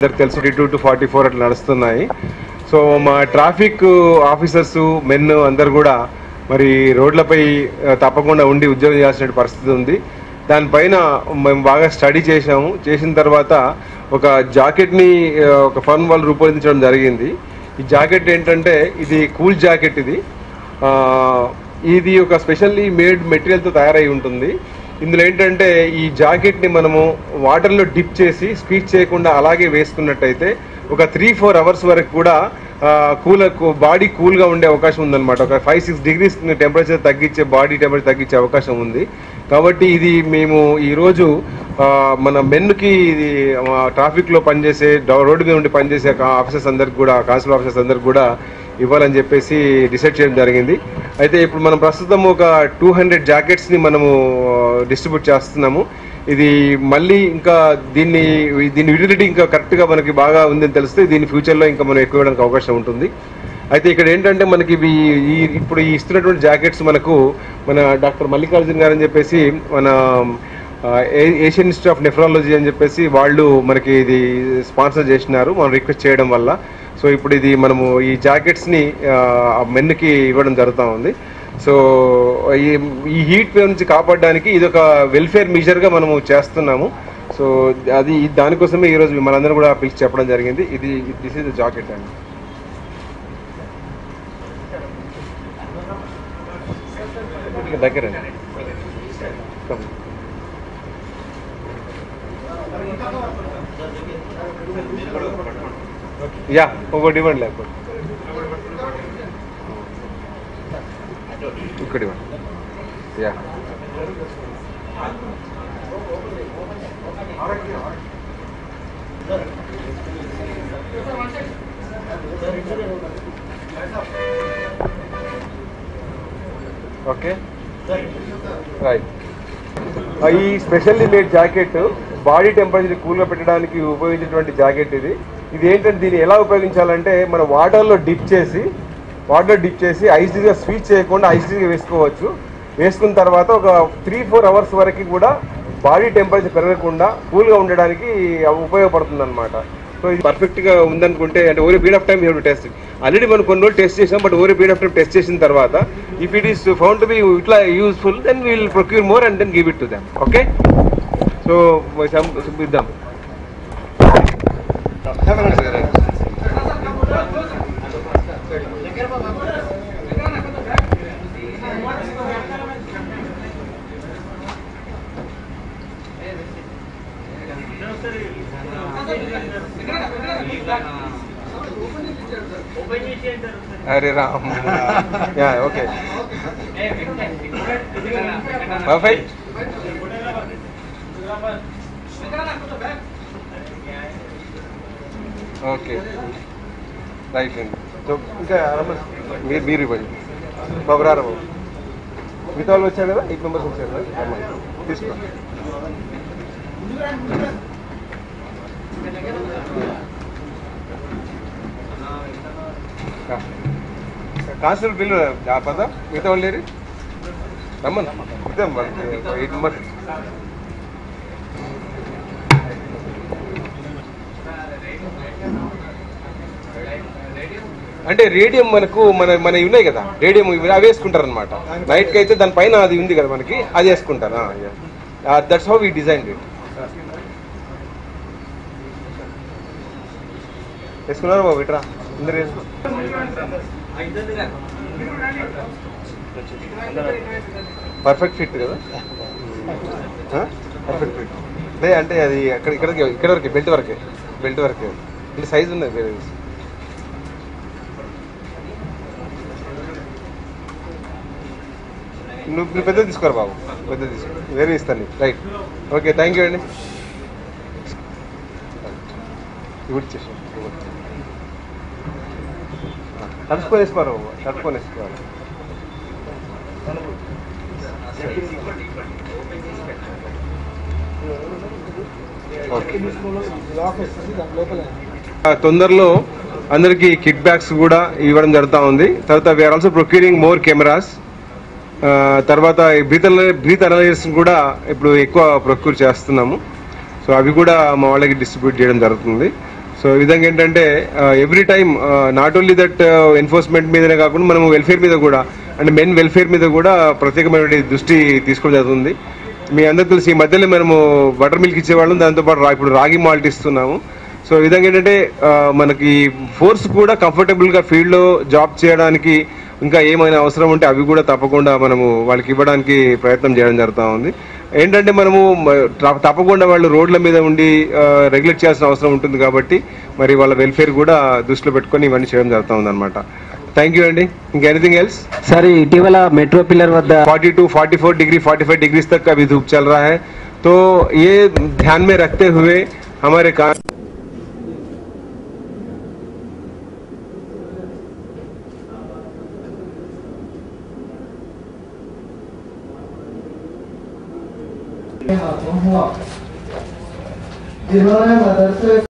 తెలుసు T two to forty four అట్లా నడుస్తున్నాయి. సో మా ట్రాఫిక్ ఆఫీసర్స్ మెన్ అందరు కూడా మరి రోడ్లపై తప్పకుండా ఉండి ఉద్యోగం చేయాల్సిన పరిస్థితి ఉంది. దానిపైన మేము బాగా స్టడీ చేసాము చేసిన తర్వాత ఒక జాకెట్ని ఒక ఫన్ వాళ్ళు రూపొందించడం జరిగింది. ఈ జాకెట్ ఏంటంటే ఇది కూల్ జాకెట్ ఇది. ఇది ఒక స్పెషల్లీ మేడ్ మెటీరియల్తో తయారై ఉంటుంది. ఇందులో ఏంటంటే ఈ జాకెట్ని మనము వాటర్లో డిప్ చేసి స్క్వీజ్ చేయకుండా అలాగే వేసుకున్నట్టయితే ఒక త్రీ ఫోర్ అవర్స్ వరకు కూడా కూల్ బాడీ కూల్గా ఉండే అవకాశం ఉందన్నమాట. ఒక ఫైవ్ సిక్స్ డిగ్రీస్ టెంపరేచర్ తగ్గించే బాడీ టెంపరేచర్ తగ్గించే అవకాశం ఉంది. కాబట్టి ఇది మేము ఈరోజు మన మెన్కి ఇది ట్రాఫిక్లో పనిచేసే రోడ్డు మీద ఉండి పనిచేసే ఆఫీసర్స్ అందరికి కూడా కాన్స్టబుల్ ఆఫీసర్స్ అందరికి కూడా ఇవ్వాలని చెప్పేసి డిసైడ్ చేయడం జరిగింది. అయితే ఇప్పుడు మనం ప్రస్తుతం ఒక టూ హండ్రెడ్ జాకెట్స్ని మనము డిస్ట్రిబ్యూట్ చేస్తున్నాము. ఇది మళ్ళీ ఇంకా దీన్ని దీని యూటిలిటీ ఇంకా కరెక్ట్గా మనకి బాగా ఉందని తెలిస్తే దీని ఫ్యూచర్లో ఇంకా మనం ఎక్కువ ఇవ్వడానికి అవకాశం ఉంటుంది. అయితే ఇక్కడ ఏంటంటే మనకి ఇవి ఈ ఇప్పుడు ఈ ఇస్తున్నటువంటి జాకెట్స్ మనకు మన డాక్టర్ మల్లికార్జున్ గారు అని చెప్పేసి మన a- Asian Institute of Nephrology అని చెప్పేసి వాళ్ళు మనకి ఇది స్పాన్సర్ చేసినారు. మనం రిక్వెస్ట్ చేయడం వల్ల సో ఇప్పుడు ఇది మనము ఈ జాకెట్స్ని మెన్కి ఇవ్వడం జరుగుతూ ఉంది. సో ఈ ఈ హీట్ వేవ్ నుంచి కాపాడడానికి ఇది ఒక వెల్ఫేర్ మెజర్గా మనము చేస్తున్నాము. సో అది దానికోసమే ఈరోజు మనందరం కూడా పిలిచి చెప్పడం జరిగింది. ఇది దిస్ ఇస్ ద జాకెట్ అండి. దగ్గర యా ఒకటి ఇవ్వండి లేకపోతే ఇక్కడ ఇవ్వండి యా ఓకే రైట్ ఈ specially made jacket body temperature కూల్గా పెట్టడానికి ఉపయోగించేటువంటి జాకెట్ ఇది. ఇది ఏంటంటే దీన్ని ఎలా ఉపయోగించాలంటే మన వాటర్లో డిప్ చేసి వాటర్లో డిప్ చేసి ఐసీగా స్వీచ్ చేయకుండా ఐసీగా వేసుకోవచ్చు. వేసుకున్న తర్వాత ఒక త్రీ ఫోర్ అవర్స్ వరకు కూడా బాడీ టెంపరేచర్ పెరగకుండా కూల్గా ఉండడానికి ఉపయోగపడుతుంది అనమాట సో ఇది పర్ఫెక్ట్గా ఉందనుకుంటే అంటే over a period of time you test already మనం కొన్ని రోజులు టెస్ట్ చేసాం బట్ ఓరి పీరియడ్ ఆఫ్ టైం టెస్ట్ చేసిన తర్వాత if it is found to be ఇట్లా useful then will procure more and then give it to them okay so ఇద్దాం. అరే Ram yeah okay perfect okay. Right అండి so ఇంకా రమ్మని మీరు మీరు ఇవ్వండి. బాబు రారా బాబు మిగతా వాళ్ళు వచ్చారు కదా? ఎయిట్ మెంబర్స్ వచ్చారు కదా? తీసుకో. కాన్స్టేబుల్ బిల్లు పద? మిగతా వాళ్ళు లేరు? రమ్మని. ఇద్దాం ఎయిట్ మెంబర్స్. అంటే రేడియం మనకు మన మన ఉన్నాయి కదా రేడియం అవి వేసుకుంటారు అనమాట నైట్కి అయితే దానిపైన అది ఉంది కదా మనకి అది వేసుకుంటారు. That's how we design it వేసుకున్నారు బాబు ఇట్రా? అందరు పర్ఫెక్ట్ ఫిట్ కదా? పర్ఫెక్ట్ ఫిట్ అంటే అది అక్కడ ఇక్కడ ఇక్కడ వరకే బెల్ట్ వరకే. బెల్ట్ వరకే. అంటే సైజ్ ఉన్నది నువ్వు నువ్వు పెద్ద తీసుకోరు బాబు? పెద్ద తీసుకో. వేరే ఇస్తాను నీకు. రైట్ ఓకే థ్యాంక్ యూ అండి. ఇవి ఇచ్చేసాం ఫోన్ వేసుకోరు బాబు? ఫోన్ వేసుకోవాలి ఓకే తొందరలో అందరికీ కిట్ బ్యాగ్స్ కూడా ఇవ్వడం జరుగుతూ ఉంది. తర్వాత we are also procuring more cameras తర్వాత బ్రీత్ బ్రీత్ అనలైజర్స్ కూడా ఇప్పుడు ఎక్కువ ప్రొక్యూర్ చేస్తున్నాము. సో అవి కూడా మా వాళ్ళకి డిస్ట్రిబ్యూట్ చేయడం జరుగుతుంది. సో ఈ విధంగా ఏంటంటే every time not only that enforcement మీదనే కాకుండా మనం వెల్ఫేర్ మీద కూడా అంటే మెన్ వెల్ఫేర్ మీద కూడా ప్రత్యేకమైన దృష్టి తీసుకోవడం జరుగుతుంది. మీ అందరికీ తెలిసి ఈ మధ్యలో మనము బటర్ మిల్క్ ఇచ్చేవాళ్ళం దాంతోపాటు ఇప్పుడు రాగి మాల్ట్ ఇస్తున్నాము. సో ఈ విధంగా ఏంటంటే మనకి ఫోర్స్ కూడా కంఫర్టబుల్గా ఫీల్డ్లో జాబ్ చేయడానికి ఇంకా ఏమైనా అవసరం ఉంటే అవి కూడా తప్పకుండా మనము వాళ్ళకి ఇవ్వడానికి ప్రయత్నం చేయడం జరుగుతూ ఉంది ఏంటంటే మనము మ- త- తప్పకుండా వాళ్ళు రోడ్ల మీద ఉండి రెగ్యులేట్ చేయాల్సిన అవసరం ఉంటుంది కాబట్టి మరి వాళ్ళ వెల్ఫేర్ కూడా దృష్టిలో పెట్టుకొని ఇవన్నీ చేయడం జరుగుతూ ఉంది అనమాట థ్యాంక్ యూ అండి ఇంకా ఎనీథింగ్ ఎల్స్ సార్ ఇటీవల మెట్రో పిల్లర్ వద్ద 42 44 डिग्री 45 डिग्री तक का भी धूप चल रहा है तो ये ध्यान में रखते हुए हमारे みんな、どうも。自分は私が。